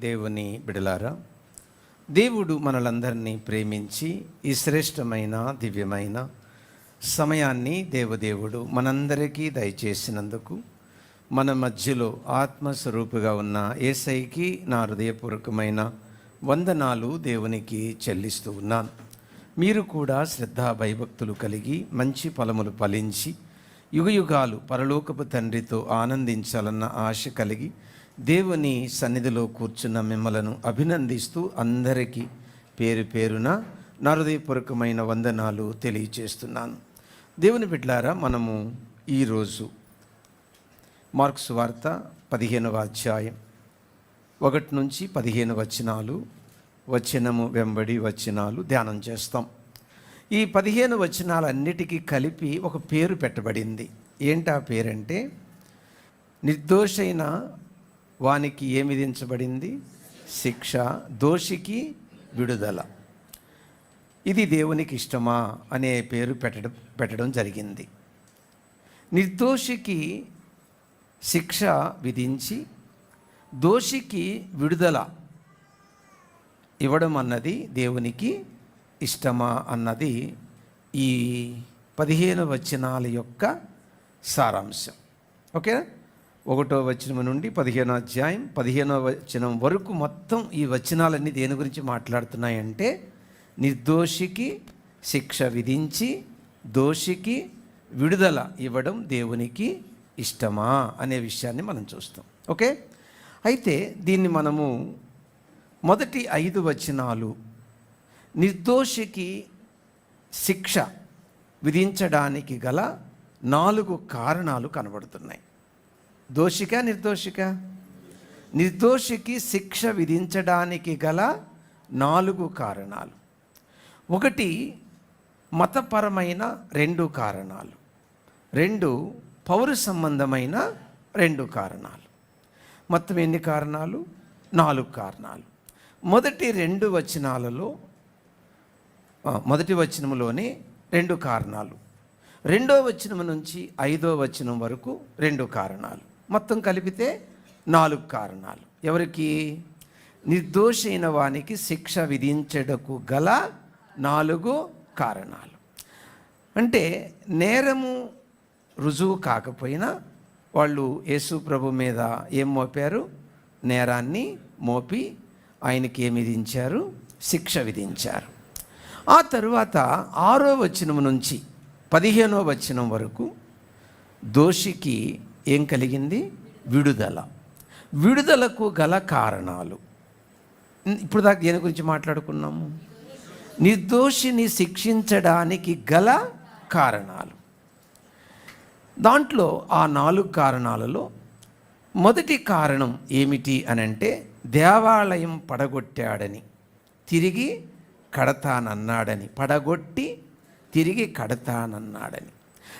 దేవుని బిడలారా దేవుడు మనలందరినీ ప్రేమించి ఈ శ్రేష్టమైన దివ్యమైన సమయాన్ని దేవదేవుడు మనందరికీ దయచేసినందుకు మన మధ్యలో ఆత్మస్వరూపుగా ఉన్న ఏసైకి నా హృదయపూర్వకమైన వందనాలు దేవునికి చెల్లిస్తూ ఉన్నాను. మీరు కూడా శ్రద్ధా భయభక్తులు కలిగి మంచి ఫలములు ఫలించి యుగయుగాలు పరలోకపు తండ్రితో ఆనందించాలన్న ఆశ కలిగి దేవుని సన్నిధిలో కూర్చున్న మిమ్మలను అభినందిస్తూ అందరికీ పేరు పేరున నా హృదయపూర్వకమైన వందనాలు తెలియచేస్తున్నాను. దేవుని బిడ్లారా మనము ఈరోజు మార్క్స్ వార్త పదిహేనవ అధ్యాయం ఒకటి నుంచి పదిహేను వచనాలు వచనము వెంబడి వచనాలు ధ్యానం చేస్తాం. ఈ పదిహేను వచనాలన్నిటికీ కలిపి ఒక పేరు పెట్టబడింది. ఏంటి ఆ పేరంటే నిర్దోషైన వానికి ఏమి విధించబడింది? శిక్ష దోషికి విడుదల. ఇది దేవునికి ఇష్టమా? అనే పేరు పెట్టడం పెట్టడం జరిగింది. నిర్దోషికి శిక్ష విధించి దోషికి విడుదల ఇవ్వడం అన్నది దేవునికి ఇష్టమా అన్నది ఈ పదిహేను వచనాల యొక్క సారాంశం. ఓకేనా? ఒకటో వచనం నుండి పదిహేనో అధ్యాయం పదిహేనో వచనం వరకు మొత్తం ఈ వచనాలన్నీ దేని గురించి మాట్లాడుతున్నాయంటే నిర్దోషికి శిక్ష విధించి దోషికి విడుదల ఇవ్వడం దేవునికి ఇష్టమా అనే విషయాన్ని మనం చూస్తాం. ఓకే? అయితే దీన్ని మనము మొదటి ఐదు వచనాలు నిర్దోషికి శిక్ష విధించడానికి గల నాలుగు కారణాలు కనబడుతున్నాయి. దోషిక నిర్దోషిక? నిర్దోషికి శిక్ష విధించడానికి గల నాలుగు కారణాలు. ఒకటి మతపరమైన రెండు కారణాలు. రెండు పౌర సంబంధమైన రెండు కారణాలు. మొత్తం ఎన్ని కారణాలు? నాలుగు కారణాలు. మొదటి రెండు వచనాలలో మొదటి వచనములోనే రెండు కారణాలు. రెండో వచనం నుంచి ఐదో వచనం వరకు రెండు కారణాలు. మొత్తం కలిపితే నాలుగు కారణాలు. ఎవరికి? నిర్దోషైన వానికి శిక్ష విధించడకు గల నాలుగు కారణాలు. అంటే నేరము రుజువు కాకపోయినా వాళ్ళు యేసు ప్రభు మీద ఏం మోపారు? నేరాన్ని మోపి ఆయనకి ఏమి విధించారు? శిక్ష విధించారు. ఆ తరువాత ఆరో వచనం నుంచి పదిహేనో వచనం వరకు దోషికి ఏం కలిగింది? విడుదల. విడుదలకు గల కారణాలు. ఇప్పుడు దాకా దేని గురించి మాట్లాడుకున్నాము నిర్దోషిని శిక్షించడానికి గల కారణాలు. దాంట్లో ఆ నాలుగు కారణాలలో మొదటి కారణం ఏమిటి అని అంటే దేవాలయం పడగొట్టాడని తిరిగి కడతానన్నాడని పడగొట్టి తిరిగి కడతానన్నాడని.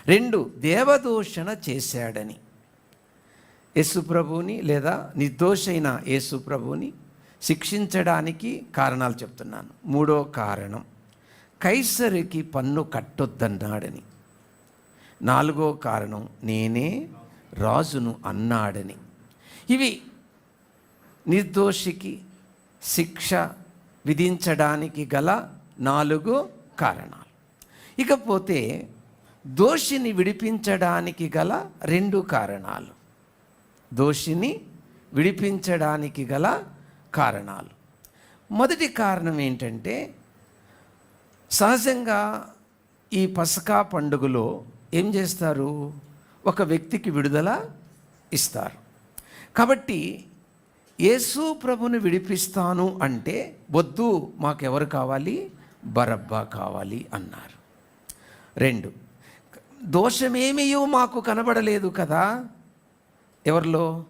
రెండు దేవదూషణ చేశాడని. యేసుప్రభుని లేదా నిర్దోషైన యేసుప్రభుని శిక్షించడానికి కారణాలు చెప్తున్నాను. మూడో కారణం కైసరికి పన్ను కట్టొద్దన్నాడని. నాలుగో కారణం నేనే రాజును అన్నాడని. ఇవి నిర్దోషికి శిక్ష విధించడానికి గల నాలుగు కారణాలు. ఇకపోతే దోషిని విడిపించడానికి గల రెండు కారణాలు. దోషిని విడిపించడానికి గల కారణాలు. మొదటి కారణం ఏంటంటే సహజంగా ఈ పసకా పండుగలో ఏం చేస్తారు? ఒక వ్యక్తికి విడుదల ఇస్తారు. కాబట్టి యేసు ప్రభుని విడిపిస్తాను అంటే వద్దు మాకెవరు కావాలి? బరబ్బా కావాలి అన్నారు. రెండు దోషమేమియో మాకు కనబడలేదు కదా? ఎవరిలో?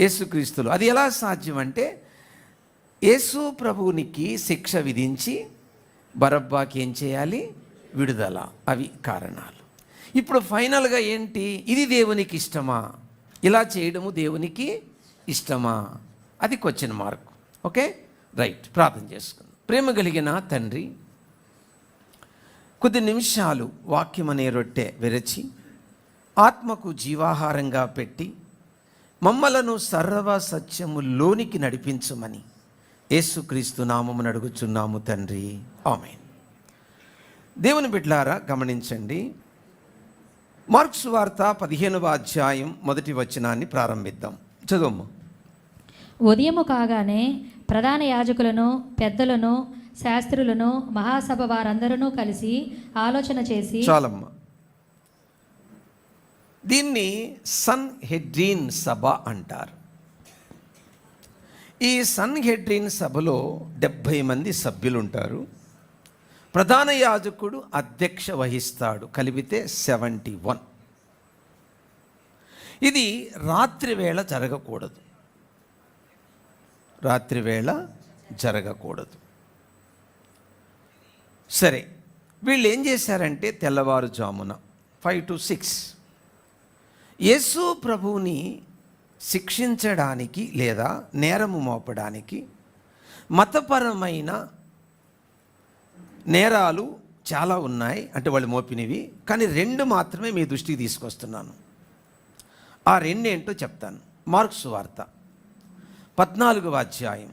యేసుక్రీస్తులో. అది ఎలా సాధ్యం అంటే యేసు ప్రభువునికి శిక్ష విధించి బరబ్బాకి ఏం చేయాలి? విడుదల. అవి కారణాలు. ఇప్పుడు ఫైనల్గా ఏంటి? ఇది దేవునికి ఇష్టమా? ఇలా చేయడము దేవునికి ఇష్టమా? అది క్వశ్చన్ మార్క్. ఓకే? రైట్. ప్రార్థన చేసుకుందాం. ప్రేమ కలిగిన తండ్రి కొద్ది నిమిషాలు వాక్యం అనే రొట్టె విరచి ఆత్మకు జీవాహారంగా పెట్టి మమ్మలను సర్వ సత్యములోనికి నడిపించమని యేసుక్రీస్తు నామమును అడుగుచున్నాము తండ్రి. ఆమె దేవుని బిడ్లారా గమనించండి. మార్క్స్ వార్త పదిహేనవ అధ్యాయం మొదటి వచనాన్ని ప్రారంభిద్దాం. చదువు ఉదయము కాగానే ప్రధాన యాజకులను పెద్దలను శాస్త్రులను మహాసభ వారందరూ కలిసి ఆలోచన చేసి చాలమ్మ. దీన్ని సన్ హెడ్రీన్ సభ అంటారు. ఈ సన్ హెడ్రీన్ సభలో డెబ్భై మంది సభ్యులు ఉంటారు ప్రధాన యాజకుడు అధ్యక్ష వహిస్తాడు కలిపితే సెవెంటీ వన్. ఇది రాత్రివేళ జరగకూడదు. రాత్రివేళ జరగకూడదు. సరే వీళ్ళు ఏం చేశారంటే తెల్లవారుజామున ఫైవ్ టు సిక్స్ యేసు ప్రభువుని శిక్షించడానికి లేదా నేరము మోపడానికి మతపరమైన నేరాలు చాలా ఉన్నాయి అంటే వాళ్ళు మోపినవి కానీ రెండు మాత్రమే మీ దృష్టికి తీసుకొస్తున్నాను. ఆ రెండేంటో చెప్తాను. మార్క్స్ వార్త పద్నాలుగవ అధ్యాయం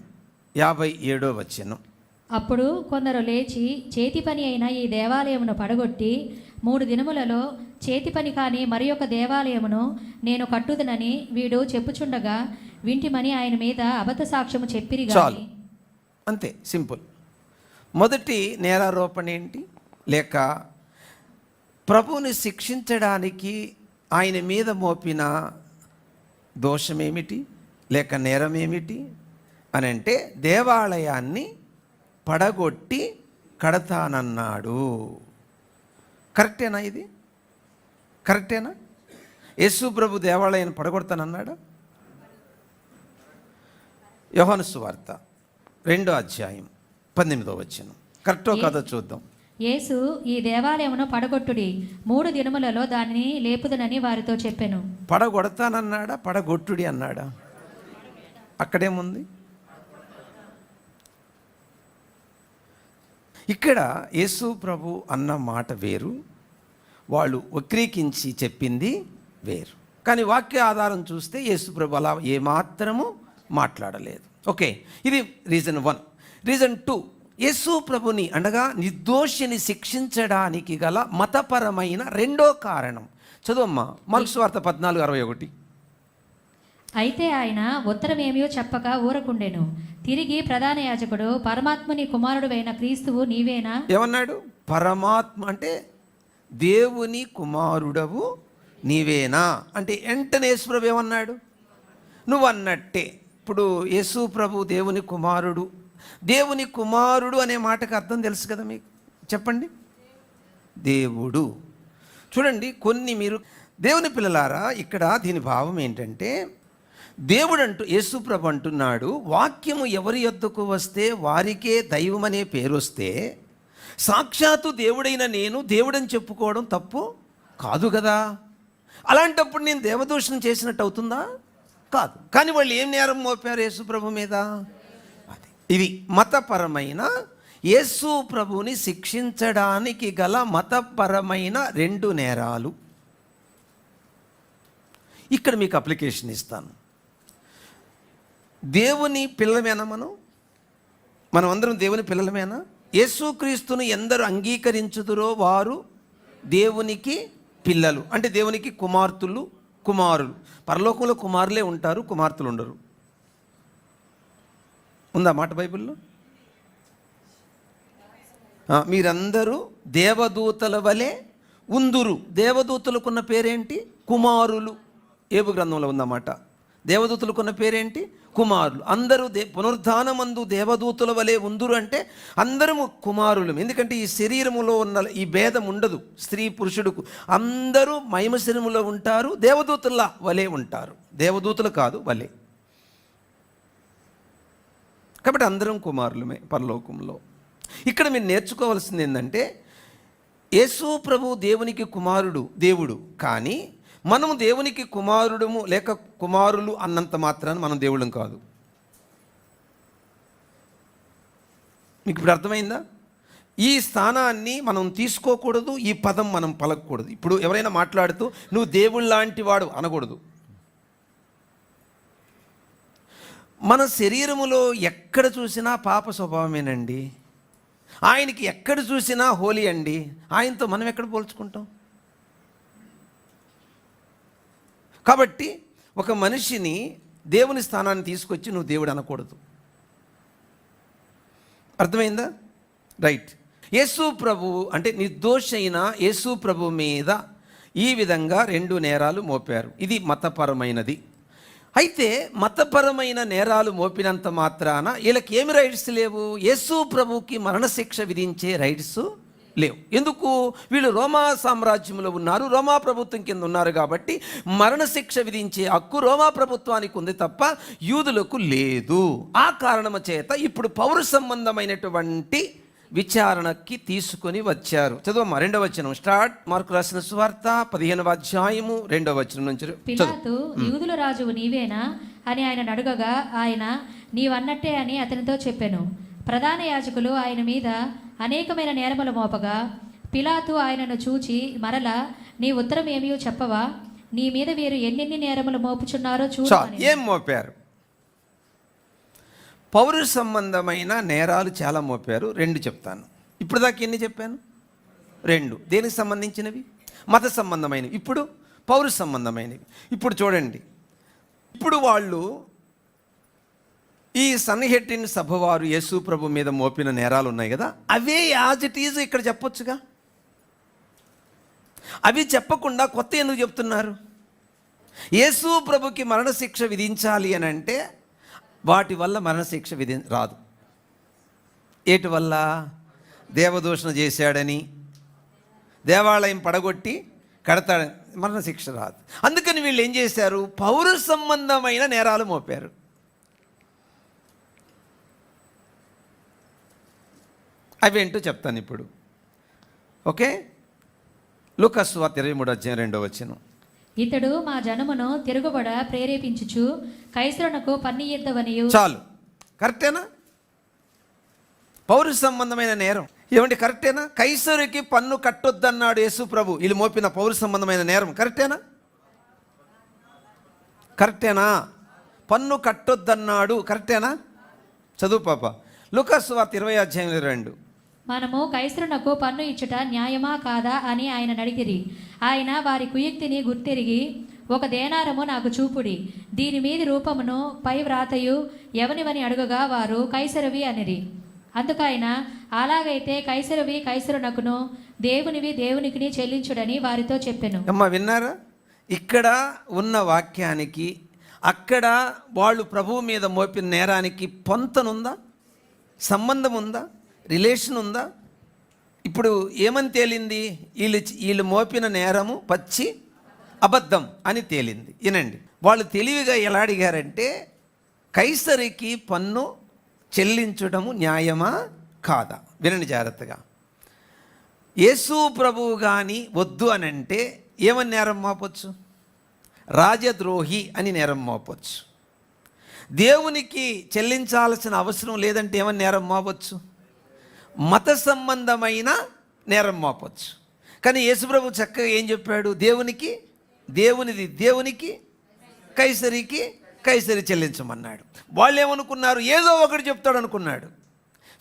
యాభై ఏడో వచనం. అప్పుడు కొందరు లేచి చేతి పని అయిన ఈ దేవాలయమును పడగొట్టి మూడు దినములలో చేతి పని కాని మరి ఒక దేవాలయమును నేను కట్టుదనని వీడు చెప్పుచుండగా వింటిమని ఆయన మీద అబద్ధ సాక్ష్యము చెప్పిరి చాలు. అంతే సింపుల్. మొదటి నేరారోపణ ఏంటి? లేక ప్రభువుని శిక్షించడానికి ఆయన మీద మోపిన దోషమేమిటి? లేక నేరమేమిటి? అని అంటే దేవాలయాన్ని పడగొట్టి కడతానన్నాడు. కరెక్టేనా ఇది? కరెక్టేనా? యేసు ప్రభు దేవాలయాన్ని పడగొడతానన్నాడా? యోహాను సువార్త రెండో అధ్యాయం పద్దెనిమిదో వచ్చిన కరెక్టో కథ చూద్దాం. యేసు ఈ దేవాలయమును పడగొట్టుడి. మూడు దినములలో దానిని లేపుదనని వారితో చెప్పెను. పడగొడతానన్నాడా? పడగొట్టుడి అన్నాడా? అక్కడేముంది? ఇక్కడ యేసు ప్రభు అన్న మాట వేరు. వాళ్ళు వక్రీకించి చెప్పింది వేరు. కానీ వాక్య ఆధారం చూస్తే యేసు ప్రభు అలా ఏమాత్రము మాట్లాడలేదు. ఓకే ఇది reason one. Reason two Yesu ప్రభుని అనగా నిర్దోషిని శిక్షించడానికి గల మతపరమైన రెండో కారణం. చదువమ్మా మార్క్స్ వార్త పద్నాలుగు అరవై ఒకటి. అయితే ఆయన ఉత్తరమేమియో చెప్పక ఊరకుండెను. తిరిగి ప్రధాన యాజకుడు కుమారుడు కుమారుడువైన క్రీస్తువు నీవేనా? ఏమన్నాడు? పరమాత్మ అంటే దేవుని కుమారుడవు నీవేనా? అంటే వెంటనే యేసుప్రభు ఏమన్నాడు? నువ్వు అన్నట్టే ఇప్పుడు యేసు ప్రభు దేవుని కుమారుడు. దేవుని కుమారుడు అనే మాటకు అర్థం తెలుసు కదా మీకు? చెప్పండి. దేవుడు. చూడండి కొన్ని మీరు దేవుని పిల్లలారా ఇక్కడ దీని భావం ఏంటంటే దేవుడు అంటూ యేసుప్రభు అంటున్నాడు వాక్యము ఎవరి యొద్దకు వస్తే వారికే దైవం అనే పేరు వస్తే సాక్షాత్తు దేవుడైన నేను దేవుడని చెప్పుకోవడం తప్పు కాదు కదా? అలాంటప్పుడు నేను దేవదూషణం చేసినట్టు అవుతుందా? కాదు. కానీ వాళ్ళు ఏం నేరం మోపారు యేసుప్రభు మీద? అది. ఇది మతపరమైన యేసు ప్రభుని శిక్షించడానికి గల మతపరమైన రెండు నేరాలు. ఇక్కడ మీకు అప్లికేషన్ ఇస్తాను. దేవుని పిల్లమేనా మనం? మనం అందరం దేవుని పిల్లలమేనా? యేసుక్రీస్తును ఎందరు అంగీకరించుదురో వారు దేవునికి పిల్లలు. అంటే దేవునికి కుమార్తెలు కుమారులు. పరలోకంలో కుమారులే ఉంటారు కుమార్తెలు ఉండరు. ఉందా మాట బైబిల్లో? మీరందరూ దేవదూతల వలె ఉందురు. దేవదూతలకున్న పేరేంటి? కుమారులు. ఏబు గ్రంథంలో ఉందన్నమాట. దేవదూతలకున్న పేరేంటి? కుమారులు. అందరూ దే పునరుద్ధానమందు దేవదూతుల వలె ఉందురు అంటే అందరము కుమారులు. ఎందుకంటే ఈ శరీరములో ఉన్న ఈ భేదం ఉండదు. స్త్రీ పురుషుడుకు అందరూ మహిమ శరీరములో ఉంటారు దేవదూతుల వలె ఉంటారు. దేవదూతలు కాదు వలె. కాబట్టి అందరం కుమారులమే పరలోకంలో. ఇక్కడ మీరు నేర్చుకోవాల్సింది ఏంటంటే యేసు ప్రభు దేవునికి కుమారుడు దేవుడు. కానీ మనము దేవునికి కుమారుడము లేక కుమారులు అన్నంత మాత్రాన్ని మనం దేవుళ్ళం కాదు. మీకు ఇప్పుడు అర్థమైందా? ఈ స్థానాన్ని మనం తీసుకోకూడదు ఈ పదం మనం పలకూడదు ఇప్పుడు ఎవరైనా మాట్లాడుతూ నువ్వు దేవుళ్ళ లాంటి వాడు అనకూడదు. మన శరీరములో ఎక్కడ చూసినా పాప స్వభావమేనండి? ఆయనకి ఎక్కడ చూసినా హోలీ అండి? ఆయనతో మనం ఎక్కడ పోల్చుకుంటాం? కాబట్టి ఒక మనిషిని దేవుని స్థానాన్ని తీసుకొచ్చి నువ్వు దేవుడు అనకూడదు. అర్థమైందా? రైట్. యేసు ప్రభు అంటే నిర్దోషైన యేసు ప్రభు మీద ఈ విధంగా రెండు నేరాలు మోపారు. ఇది మతపరమైనది. అయితే మతపరమైన నేరాలు మోపినంత మాత్రాన వీళ్ళకి ఏమి రైట్స్ లేవు? యేసు ప్రభుకి మరణశిక్ష విధించే రైట్స్ లేవు. ఎందుకు? వీళ్ళు రోమా సామ్రాజ్యంలో ఉన్నారు రోమా ప్రభుత్వం కింద ఉన్నారు కాబట్టి మరణశిక్ష విధించే హక్కు రోమా ప్రభుత్వానికి ఉంది తప్ప యూదులకు లేదు. ఆ కారణము చేత ఇప్పుడు పౌర సంబంధమైనటువంటి విచారణకి తీసుకొని వచ్చారు. చదువమ్మా రెండవ వచనం. స్టార్ట్. మార్కు రాసిన సువార్త పదిహేనవ అధ్యాయము రెండవ వచనం నుంచి చదువు. యూదుల రాజువు నీవేనా? అని ఆయన అడుగగా ఆయన నీవన్నట్టే అని అతనితో చెప్పెను. ప్రధాన యాజకులు ఆయన మీద అనేకమైన నేరములు మోపగా పిలాతు ఆయనను చూచి మరల నీ ఉత్తరం ఏమీ చెప్పవా? నీ మీద వీరు ఎన్నెన్ని నేరములు మోపుచున్నారో అని. ఏం మోపారు? పౌర సంబంధమైన నేరాలు చాలా మోపారు. రెండు చెప్తాను. ఇప్పుడు దాకా ఎన్ని చెప్పాను? రెండు. దేనికి సంబంధించినవి? మత సంబంధమైనవి. ఇప్పుడు పౌర సంబంధమైనవి. ఇప్పుడు చూడండి. ఇప్పుడు వాళ్ళు ఈ సన్హెట్టిన్ సభవారు యేసు ప్రభు మీద మోపిన నేరాలు ఉన్నాయి కదా? అవే యాజ్ ఇట్ ఈజ్ ఇక్కడ చెప్పొచ్చుగా? అవి చెప్పకుండా కొత్త ఎందుకు చెప్తున్నారు? యేసు ప్రభుకి మరణశిక్ష విధించాలి అని అంటే వాటి వల్ల మరణశిక్ష విధి రాదు. ఏటి వల్ల? దేవదూషణ చేశాడని. దేవాలయం పడగొట్టి కడతాడని మరణశిక్ష రాదు. అందుకని వీళ్ళు ఏం చేశారు? పౌర సంబంధమైన నేరాలు మోపారు. అవేంటో చెప్తాను ఇప్పుడు. ఓకే? లూకస్ వార్త ఇరవై మూడు అధ్యాయం రెండో వచ్చిన ఇతడు మా జనమును తిరుగుబడ ప్రేరేపించుచు కైసరునకు పన్ని ఎద్దవనియు చాలు. కరెక్టేనా? పౌర సంబంధమైన నేరం. ఏమండి కరెక్టేనా? కైసరికి పన్ను కట్టొద్దన్నాడు యేసు ప్రభు. వీళ్ళు మోపిన పౌర సంబంధమైన నేరం. కరెక్టేనా? కరెక్టేనా? పన్ను కట్టొద్దన్నాడు. కరెక్టేనా? చదువు పాప. లుకస్ వార్త ఇరవై అధ్యాయం రెండు. మనము కైసరునకు పన్ను ఇచ్చుట న్యాయమా కాదా అని ఆయన అడిగిరి ఆయన వారి కుయుక్తిని గుర్తిరిగి ఒక దేనారము నాకు చూపుడి. దీని మీది రూపమును పై వ్రాతయు ఎవనివని అడుగగా వారు కైసరవి అనిరి. అందుకైన అలాగైతే కైసరవి కైసరునకును దేవునివి దేవునికిని చెల్లించుడని వారితో చెప్పాను. అమ్మ విన్నారా? ఇక్కడ ఉన్న వాక్యానికి అక్కడ వాళ్ళు ప్రభువు మీద మోపిన నేరానికి పొంతనుందా? సంబంధం ఉందా రిలేషన్ ఉందా? ఇప్పుడు ఏమని తేలింది? వీళ్ళు వీళ్ళు మోపిన నేరము పచ్చి అబద్ధం అని తేలింది. వినండి. వాళ్ళు తెలివిగా ఎలా అడిగారంటే కైసరికి పన్ను చెల్లించడము న్యాయమా కాదా? వినండి జాగ్రత్తగా. యేసు ప్రభువు కానీ వద్దు అని అంటే ఏమని నేరం మోపొచ్చు? రాజద్రోహి అని నేరం మోపొచ్చు. దేవునికి చెల్లించాల్సిన అవసరం లేదంటే ఏమని నేరం మోపొచ్చు? మత సంబంధమైన నేరం మోపచ్చు. కానీ యేసుప్రభు చక్కగా ఏం చెప్పాడు? దేవునికి దేవునిది దేవునికి కైసరికి కైసరి చెల్లించమన్నాడు. వాళ్ళు ఏమనుకున్నారు ఏదో ఒకటి చెప్తాడు అనుకున్నాడు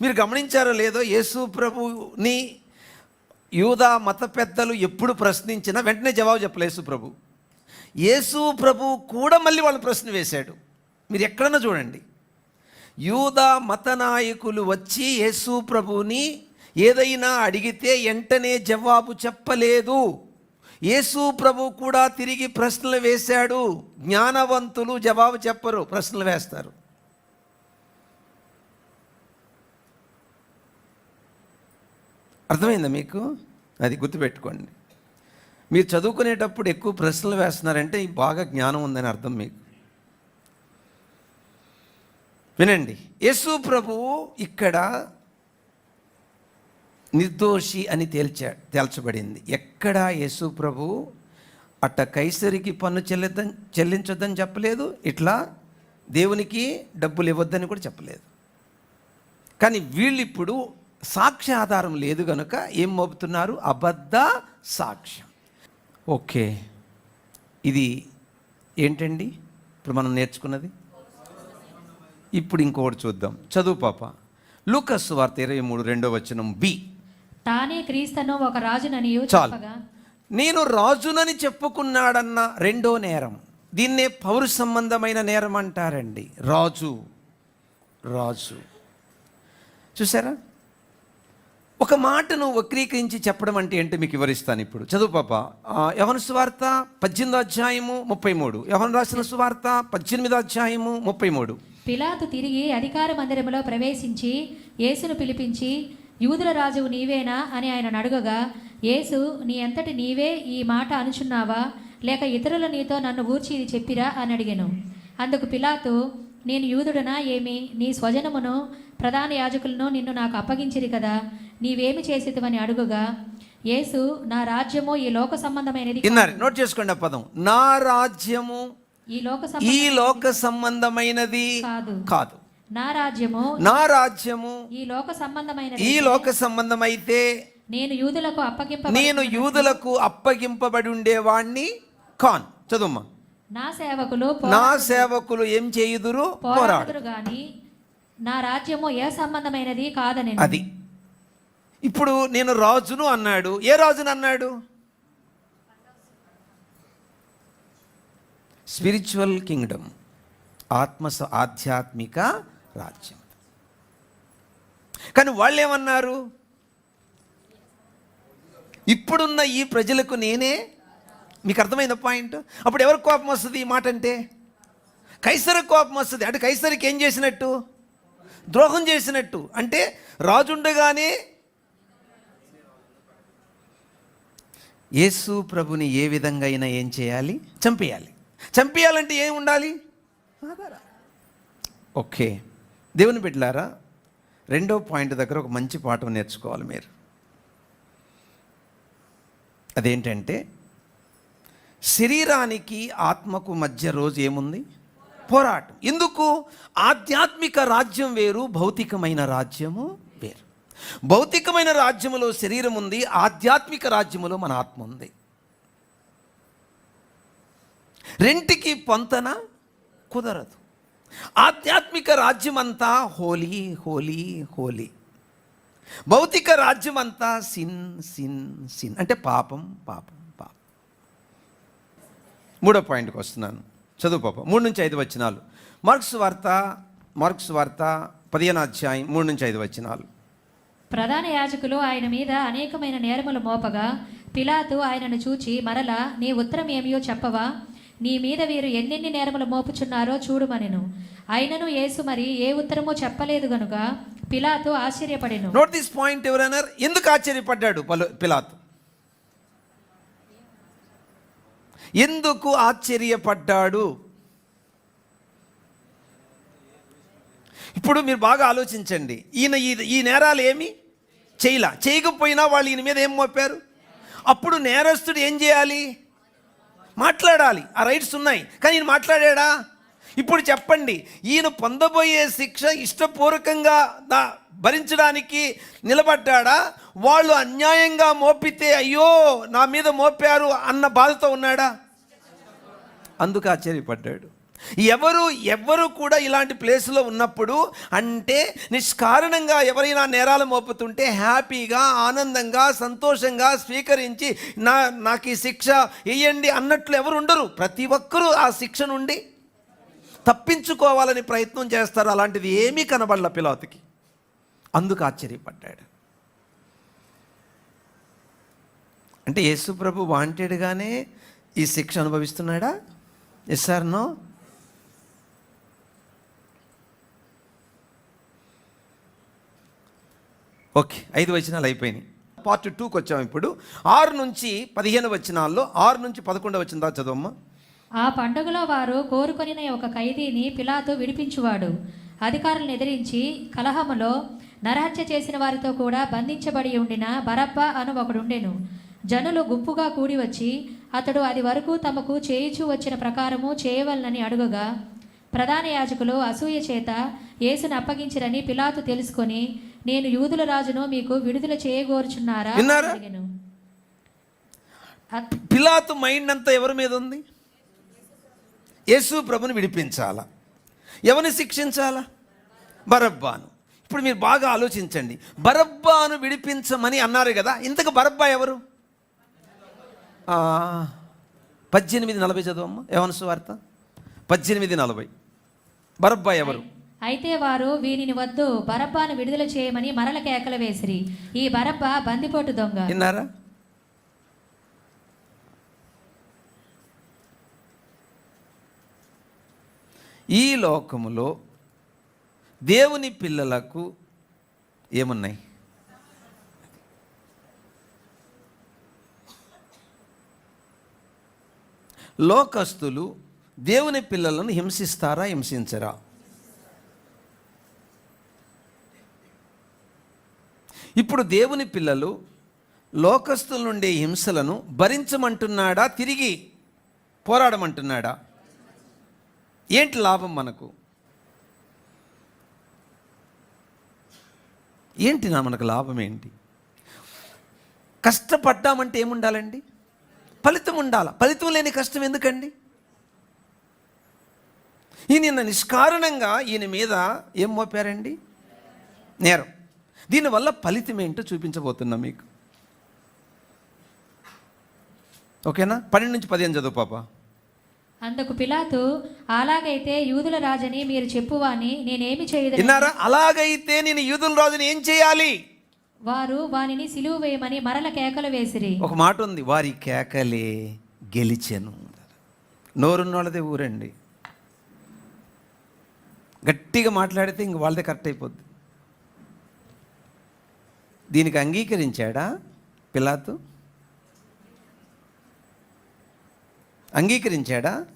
మీరు గమనించారో లేదో యేసు ప్రభుని యూదా మత పెద్దలు ఎప్పుడు ప్రశ్నించినా వెంటనే జవాబు చెప్పలే యేసు ప్రభు యేసు ప్రభు కూడా మళ్ళీ వాళ్ళు ప్రశ్న వేశాడు. మీరు ఎక్కడన్నా చూడండి. యూదా మత నాయకులు వచ్చి యేసు ప్రభుని ఏదైనా అడిగితే వెంటనే జవాబు చెప్పలేదు. యేసు ప్రభు కూడా తిరిగి ప్రశ్నలు వేశాడు. జ్ఞానవంతులు జవాబు చెప్పరు ప్రశ్నలు వేస్తారు. అర్థమైందా మీకు? అది గుర్తుపెట్టుకోండి. మీరు చదువుకునేటప్పుడు ఎక్కువ ప్రశ్నలు వేస్తున్నారంటే బాగా జ్ఞానం ఉందని అర్థం మీకు. వినండి. యేసు ప్రభువు ఇక్కడ నిర్దోషి అని తేల్చా తేల్చబడింది. ఎక్కడ యేసు ప్రభు అట్ట కైసరికి పన్ను చెల్లిద్దని చెల్లించొద్దని చెప్పలేదు ఇట్లా దేవునికి డబ్బులు ఇవ్వద్దని కూడా చెప్పలేదు. కానీ వీళ్ళు ఇప్పుడు సాక్ష్య ఆధారం లేదు కనుక ఏం మోపుతున్నారు? అబద్ధ సాక్ష్యం. ఓకే. ఇది ఏంటండి? ఇప్పుడు మనం నేర్చుకున్నది? ఇప్పుడు ఇంకొకటి చూద్దాం. చదువు పాప. లూకస్ వార్త ఇరవై మూడు రెండో వచనం బి. తానే క్రీస్తను ఒక రాజుననియు చాలు. నేను రాజునని చెప్పుకున్నాడన్న రెండో నేరం. దీన్నే పౌరు సంబంధమైన నేరం అంటారండి. రాజు. రాజు. చూసారా? ఒక మాటను వక్రీకరించి చెప్పడం అంటే ఏంటో మీకు వివరిస్తాను ఇప్పుడు. చదువు పాప. యవన సువార్త పద్దెనిమిదో అధ్యాయము ముప్పై మూడు. యవన రాసిన సువార్త పద్దెనిమిదో అధ్యాయము ముప్పై మూడు. పిలాతు తిరిగి అధికార మందిరములో ప్రవేశించి యేసును పిలిపించి యూదుల రాజువు నీవేనా? అని ఆయన అడుగగా యేసు నీ అంతటి నీవే ఈ మాట అనుచున్నావా? లేక ఇతరులు నీతో నన్ను గూర్చి ఇది చెప్పిరా? అని అడిగాను. అందుకు పిలాతు నేను యూదుడనా ఏమి? నీ స్వజనమును ప్రధాన యాజకులను నిన్ను నాకు అప్పగించిరి కదా? నీవేమి చేసేదివని అడుగుగా యేసు నా రాజ్యము ఈ లోక సంబంధమైనది నోట్ చేసుకోండి ఆ పదం. నా రాజ్యము ఈ లోక సంబంధమైనది కాదు. కాదు. నా రాజ్యము నా రాజ్యము ఈ లోక సంబంధమైనది ఈ లోక సంబంధమైతే నేను యూదులకు అప్పగింప నేను యూదులకు అప్పగింపబడి ఉండేవాణ్ణి కాన్. చదువుమ్మా. నా సేవకులు నా సేవకులు ఏం చేయుదురు? పోరాడు గాని నా రాజ్యము ఏ సంబంధమైనది కాదని అది. ఇప్పుడు నేను రాజును అన్నాడు. ఏ రాజును అన్నాడు? స్పిరిచువల్ కింగ్డమ్ ఆత్మ ఆధ్యాత్మిక రాజ్యం. కానీ వాళ్ళు ఏమన్నారు ఇప్పుడున్న ఈ ప్రజలకు నేనే మీకు అర్థమైన పాయింట్? అప్పుడు ఎవరికి కోపం వస్తుంది ఈ మాట అంటే? కైసరికి కోపం వస్తుంది. అంటే కైసరికి ఏం చేసినట్టు? ద్రోహం చేసినట్టు. అంటే రాజుండగానే యేసు ప్రభుని ఏ విధంగా అయినా ఏం చేయాలి? చంపేయాలి. చంపేయాలంటే ఏం ఉండాలి? ఓకే. దేవుని బిడ్డలారా రెండో పాయింట్ దగ్గర ఒక మంచి పాఠం నేర్చుకోవాలి మీరు. అదేంటంటే శరీరానికి ఆత్మకు మధ్య రోజు ఏముంది? పోరాటం. ఎందుకు? ఆధ్యాత్మిక రాజ్యం వేరు భౌతికమైన రాజ్యము వేరు. భౌతికమైన రాజ్యములో శరీరం ఉంది ఆధ్యాత్మిక రాజ్యములో మన ఆత్మ ఉంది. రెంటికి పొంతన కుదరదు. ఆధ్యాత్మిక రాజ్యమంతా హోలీ హోలీ హోలీ. భౌతిక రాజ్యమంతా సిన్ సిన్ సిన్. అంటే పాపం పాపం పాపం. మూడో పాయింట్కి వస్తున్నాను. చదువు పాప. మూడు నుంచి ఐదు వచనాలు. మార్క్స్ వార్త మార్క్స్ వార్త పదిహేను అధ్యాయం మూడు నుంచి ఐదు వచనాలు. ప్రధాన యాజకులు ఆయన మీద అనేకమైన నేరములు మోపగా పిలాతు ఆయనను చూచి మరలా నీ ఉత్తరం ఏమియో చెప్పవా? నీ మీద వీరు ఎన్నెన్ని నేరములు మోపుచున్నారో చూడుమనెను. అయినను యేసు మరి ఏ ఉత్తరమో చెప్పలేదు గనుక పిలాతు ఆశ్చర్యపడెను. నోట్ దిస్ పాయింట్ ఎవరైనా ఎందుకు ఆశ్చర్యపడ్డాడు పలు పిలాతు? ఎందుకు ఆశ్చర్యపడ్డాడు? ఇప్పుడు మీరు బాగా ఆలోచించండి. ఈయన ఈ ఈ నేరాలు ఏమి? చేయలా. చేయకపోయినా వాళ్ళు ఈయన మీద ఏం మోపారు? అప్పుడు నేరస్తుడు ఏం చేయాలి? మాట్లాడాలి. ఆ రైట్స్ ఉన్నాయి. కానీ ఈయన మాట్లాడాడా? ఇప్పుడు చెప్పండి. ఈయన పొందబోయే శిక్ష ఇష్టపూర్వకంగా భరించడానికి నిలబడ్డాడా? వాళ్ళు అన్యాయంగా మోపితే అయ్యో నా మీద మోపారు అన్న బాధతో ఉన్నాడా? అందుకు ఆశ్చర్యపడ్డాడు. ఎవరు ఎవరు కూడా ఇలాంటి ప్లేస్లో ఉన్నప్పుడు అంటే నిష్కారణంగా ఎవరైనా నేరాలు మోపుతుంటే హ్యాపీగా ఆనందంగా సంతోషంగా స్వీకరించి నా నాకు ఈ శిక్ష ఇయ్యండి అన్నట్లు ఎవరు ఉండరు. ప్రతి ఒక్కరూ ఆ శిక్ష నుండి తప్పించుకోవాలని ప్రయత్నం చేస్తారు. అలాంటిది ఏమీ కనబడల పిలాతుకి. అందుకు ఆశ్చర్యపడ్డాడు. అంటే యేసుప్రభు వాంటెడ్గానే ఈ శిక్ష అనుభవిస్తున్నాడా? ఎస్ సార్ నో ఓకే ఐదు వచనాలు అయిపోయినాయి. పార్ట్ టూకి వచ్చాం ఇప్పుడు. ఆరు నుంచి పదిహేను వచనాల్లో ఆరు నుంచి పదకొండు వచ్చిన దాకా చదవమ్మా. ఆ పండుగలో వారు కోరుకొనిన ఒక ఖైదీని పిలాతు విడిపించువాడు. అధికారులను ఎదిరించి కలహములో నరహత్య చేసిన వారితో కూడా బంధించబడి ఉండిన బరబ్బ అను ఒకడుండెను జనులు గుంపుగా కూడి వచ్చి అతడు అది వరకు తమకు చేయుచూ వచ్చిన ప్రకారము చేయవలనని అడుగగా ప్రధాన యాజకులు అసూయ చేత యేసును అప్పగించిరని పిలాతు తెలుసుకొని నేను యూదుల రాజును మీకు విడుదల చేయగోరుచున్నారా విన్నారా? పిలాతు మైండ్ అంతా ఎవరి మీద ఉంది? యేసు ప్రభుని విడిపించాలా? ఎవరిని శిక్షించాలా? బరబ్బాను. ఇప్పుడు మీరు బాగా ఆలోచించండి. బరబ్బాను విడిపించమని అన్నారు కదా ఇంతకు బరబ్బా ఎవరు? పద్దెనిమిది నలభై చదవమ్మ యవనసు వార్త. పద్దెనిమిది నలభై. బరబ్బా ఎవరు? అయితే వారు వీనిని వద్దు బరబ్బాను విడుదల చేయమని మరల కేకలు వేసిరి. ఈ బరబ్బ బందిపోటు దొంగ. విన్నారా ఈ లోకములో దేవుని పిల్లలకు ఏమున్నాయి? లోకస్తులు దేవుని పిల్లలను హింసిస్తారా హింసించరా? ఇప్పుడు దేవుని పిల్లలు లోకస్తుల నుండే హింసలను భరించమంటున్నాడా? తిరిగి పోరాడమంటున్నాడా? ఏంటి లాభం మనకు? ఏంటి నా మనకు లాభం ఏంటి? కష్టపడ్డామంటే ఏముండాలండి? ఫలితం ఉండాల? ఫలితం లేని కష్టం ఎందుకండి? ఈయన నిష్కారణంగా ఈయన మీద ఏం మోపారండి? నేరం. దీనివల్ల ఫలితం ఏంటో చూపించబోతున్నా మీకు. ఓకేనా? పన్నెండు నుంచి పదిహేను చదువు పాప. అందుకు పిలాతు అలాగైతే యూదుల రాజని మీరు చెప్పువాని నేనేమి చేయదు విన్నారా? అలాగైతే నేను యూదుల రాజుని ఏం చేయాలి? వారు వానిని సిలువ వేయమని మరల కేకలు వేసిరి. ఒక మాట ఉంది వారి కేకలే గెలిచెను నోరున్నోళ్ళదే ఊరండి. గట్టిగా మాట్లాడితే ఇంక వాళ్ళదే కరెక్ట్ అయిపోద్ది. దీనికి అంగీకరించాడా పిలాతు? అంగీకరించాడా?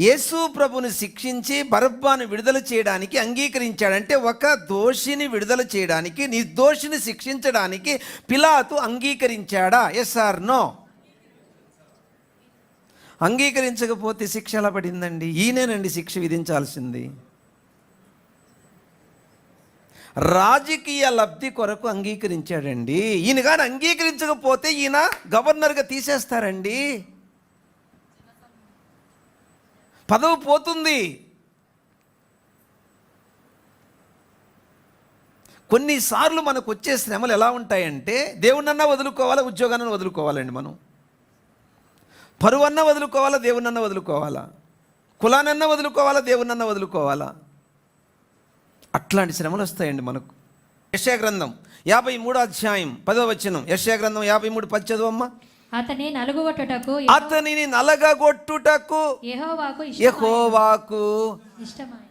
యేసు ప్రభుని శిక్షించి బరబ్బాను విడుదల చేయడానికి అంగీకరించాడంటే ఒక దోషిని విడుదల చేయడానికి నిర్దోషిని శిక్షించడానికి పిలాతు అంగీకరించాడా? ఎస్ ఆర్ నో అంగీకరించకపోతే శిక్ష ఎలా పడిందండి? ఈయనేనండి శిక్ష విధించాల్సింది. రాజకీయ లబ్ధి కొరకు అంగీకరించాడండి. ఈయన కానీ అంగీకరించకపోతే ఈయన గవర్నర్గా తీసేస్తారండి. పదవి పోతుంది. కొన్నిసార్లు మనకు వచ్చే శ్రమలు ఎలా ఉంటాయంటే దేవుణ్ణన్నా వదులుకోవాలా ఉద్యోగాన్ని వదులుకోవాలండి మనం. పరువన్నా వదులుకోవాలా దేవుణ్ణన్నా వదులుకోవాలా. కులానన్నా వదులుకోవాలా దేవుణ్ణన్నా వదులుకోవాలా. అట్లాంటి శ్రమలు వస్తాయండి మనకు. యశా గ్రంథం యాభై మూడో అధ్యాయం పదో వచనం. యశా గ్రంథం యాభై మూడు పది చదువమ్మ అతని నలుగువట్టుటకు అతనిని నలగగొట్టుటకు యెహోవాకు యెహోవాకు ఇష్టమాయ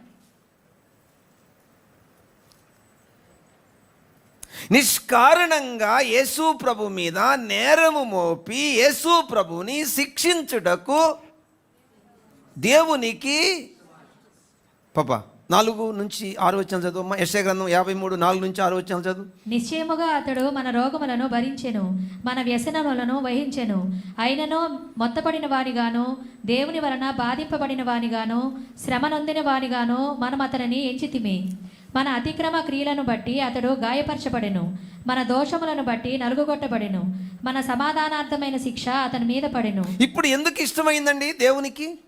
నిష్కారణంగా యేసు ప్రభు మీద నేరము మోపి యేసు ప్రభుని శిక్షించుటకు దేవునికి పాప. నాలుగు నుంచి ఆరు వచ్చిన చదువు. యశ గ్రంథం యాభై మూడు నాలుగు నుంచి ఆరు వచ్చిన చదువు. నిశ్చయముగా అతడు మన రోగములను భరించెను మన వ్యసనములను వహించెను. అయినను మొత్తపడిన వానిగాను దేవుని వలన బాధింపబడిన వానిగాను శ్రమ నొందిన వానిగాను మనం అతనిని ఎంచితిమి. మన అతిక్రమ క్రియలను బట్టి అతడు గాయపరచబడెను. మన దోషములను బట్టి నలుగుగొట్టబడెను. మన సమాధానార్థమైన శిక్ష అతని మీద పడెను. ఇప్పుడు ఎందుకు ఇష్టమైందండి దేవునికి?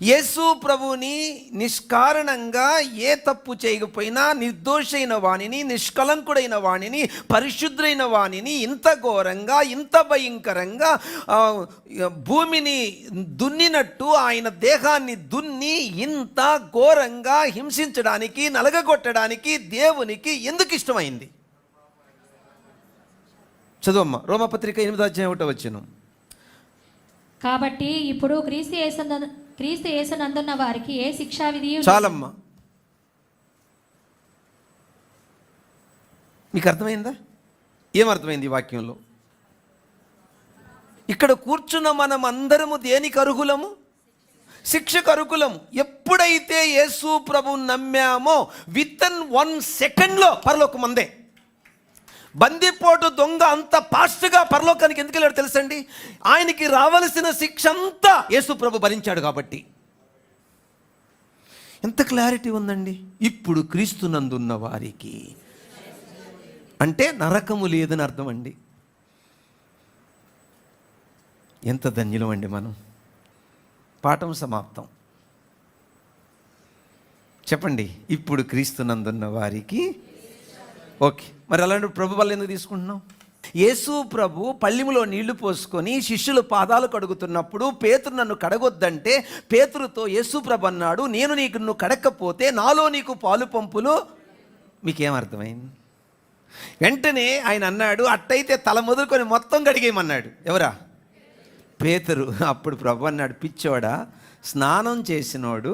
యేసు ప్రభుని నిష్కారణంగా ఏ తప్పు చేయకపోయినా నిర్దోషైన వాణిని నిష్కలంకుడైన వాణిని పరిశుద్ధులైన వాణిని ఇంత ఘోరంగా ఇంత భయంకరంగా భూమిని దున్నినట్టు ఆయన దేహాన్ని దున్ని ఇంత ఘోరంగా హింసించడానికి నలగగొట్టడానికి దేవునికి ఎందుకు ఇష్టమైంది? చదువమ్మ రోమపత్రిక ఎనిమిదో అధ్యాయం ఒకటో వచ్చాను కాబట్టి ఇప్పుడు క్రీస్తు క్రీస్తు యేసునందున్న వారికి ఏ శిక్షా విధి చాలమ్మా. మీకు అర్థమైందా? ఏమర్థమైంది ఈ వాక్యంలో? ఇక్కడ కూర్చున్న మనం అందరము దేనికి అర్హులము? శిక్షకు అర్హులము. ఎప్పుడైతే యేసు ప్రభు నమ్మామో విత్ ఇన్ వన్ సెకండ్లో పరలోకం అందే. బందిపోటు దొంగ అంత ఫాస్ట్గా పరలోకానికి ఎందుకు వెళ్ళాడు తెలుసండి? ఆయనకి రావలసిన శిక్ష అంతా యేసు ప్రభు భరించాడు కాబట్టి. ఎంత క్లారిటీ ఉందండి? ఇప్పుడు క్రీస్తునందున్న వారికి. అంటే నరకము లేదని అర్థం అండి. ఎంత ధన్యులం అండి మనం. పాఠం సమాప్తం. చెప్పండి ఇప్పుడు క్రీస్తునందున్న వారికి. ఓకే. మరి అలాంటి ప్రభు వల్ల ఎందుకు తీసుకుంటున్నాం? యేసు ప్రభు పళ్ళిములో నీళ్ళు పోసుకొని శిష్యులు పాదాలు కడుగుతున్నప్పుడు పేతురు నన్ను కడగొద్దంటే పేతురుతో యేసు ప్రభు అన్నాడు నేను నీకు నువ్వు కడక్కపోతే నాలో నీకు పాలు పంపులు మీకేం అర్థమైంది? వెంటనే ఆయన అన్నాడు అట్టయితే తల మొదలుకొని మొత్తం కడిగేయమన్నాడు. ఎవరా? పేతురు. అప్పుడు ప్రభు అన్నాడు పిచ్చోడా స్నానం చేసినోడు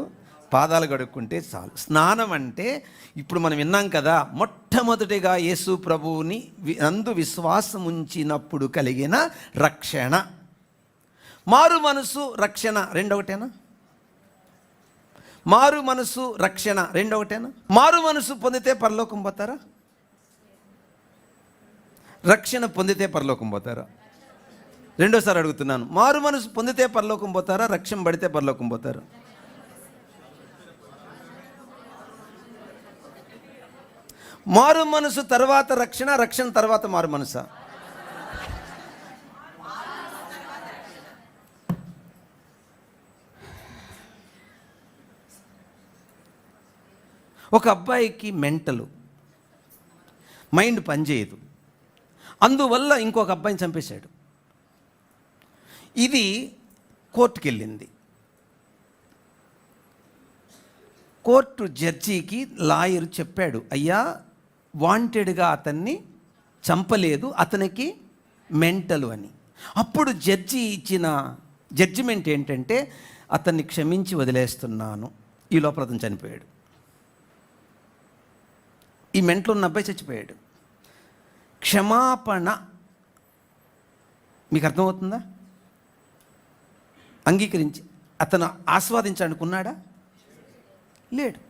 పాదాలు కడుక్కుంటే చాలు. స్నానం అంటే ఇప్పుడు మనం విన్నాం కదా మొట్టమొదటిగా యేసు ప్రభువుని అందు విశ్వాసం ఉంచినప్పుడు కలిగిన రక్షణ. మారు మనసు రక్షణ రెండొకటేనా? మారు మనసు రక్షణ రెండొకటేనా? మారు మనసు పొందితే పరలోకం పోతారా? రక్షణ పొందితే పరలోకం పోతారా? రెండోసారి అడుగుతున్నాను. మారు మనసు పొందితే పరలోకం పోతారా? రక్షణ పడితే పరలోకం పోతారా? మారు మనసు తర్వాత రక్షణ రక్షణ తర్వాత మారు మనసా. ఒక అబ్బాయికి మెంటలు మైండ్ పనిచేయదు. అందువల్ల ఇంకొక అబ్బాయిని చంపేశాడు. ఇది కోర్టుకి వెళ్ళింది కోర్టు జడ్జికి లాయర్ చెప్పాడు అయ్యా వాంటెడ్గా అతన్ని చంపలేదు అతనికి మెంటలు అని. అప్పుడు జడ్జి ఇచ్చిన జడ్జిమెంట్ ఏంటంటే అతన్ని క్షమించి వదిలేస్తున్నాను. ఈ లోపల అతను చనిపోయాడు. ఈ మెంట్లో ఉన్న అబ్బాయి చచ్చిపోయాడు. క్షమాపణ. మీకు అర్థమవుతుందా? అంగీకరించి అతను ఆస్వాదించాలనుకున్నాడా? లేడు.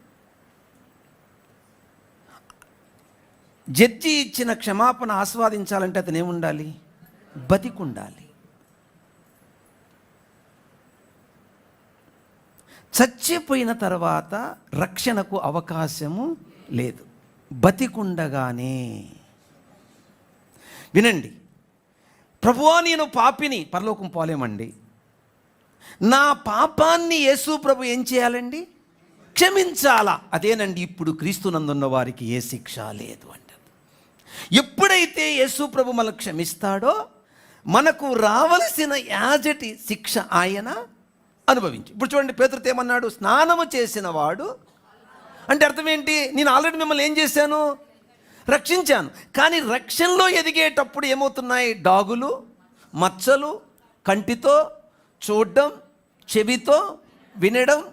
జడ్జి ఇచ్చిన క్షమాపణ ఆస్వాదించాలంటే అతను ఏముండాలి? బతికుండాలి. చచ్చిపోయిన తర్వాత రక్షణకు అవకాశము లేదు. బతికుండగానే. వినండి. ప్రభువా నేను పాపిని. పరలోకం పోలేమండి. నా పాపాన్ని యేసు ప్రభు ఏం చేయాలండి? క్షమించాలా? అదేనండి ఇప్పుడు క్రీస్తునందున్న వారికి ఏ శిక్ష లేదు అండి. ఎప్పుడైతే యేసు ప్రభు మనల్ని క్షమిస్తాడో మనకు రావలసిన యాజటి శిక్ష ఆయన అనుభవించి. ఇప్పుడు చూడండి పేదరితో ఏమన్నాడు? స్నానము చేసిన వాడు. అంటే అర్థం ఏంటి? నేను ఆల్రెడీ మిమ్మల్ని ఏం చేశాను? రక్షించాను. కానీ రక్షణలో ఎదిగేటప్పుడు ఏమవుతున్నాయి? డాగులు మచ్చలు కంటితో చూడడం చెవితో వినడం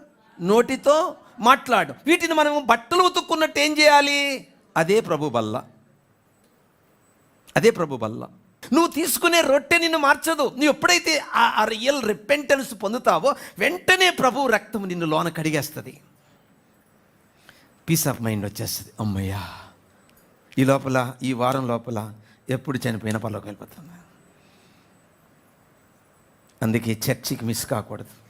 నోటితో మాట్లాడడం. వీటిని మనం బట్టలు ఉతుక్కున్నట్టు ఏం చేయాలి? అదే ప్రభు బల్ల. అదే ప్రభు బల్ల నువ్వు తీసుకునే రొట్టె నిన్ను మార్చదు. నువ్వు ఎప్పుడైతే ఆ- రియల్ రిపెంటెన్స్ పొందుతావో వెంటనే ప్రభు రక్తం నిన్ను లోన కడిగేస్తుంది. పీస్ ఆఫ్ మైండ్ వచ్చేస్తుంది. అమ్మయ్యా ఈ లోపల ఈ వారం లోపల ఎప్పుడు చనిపోయినా పర్లోకి వెళ్ళిపోతుంది అందుకే చర్చికి మిస్ కాకూడదు.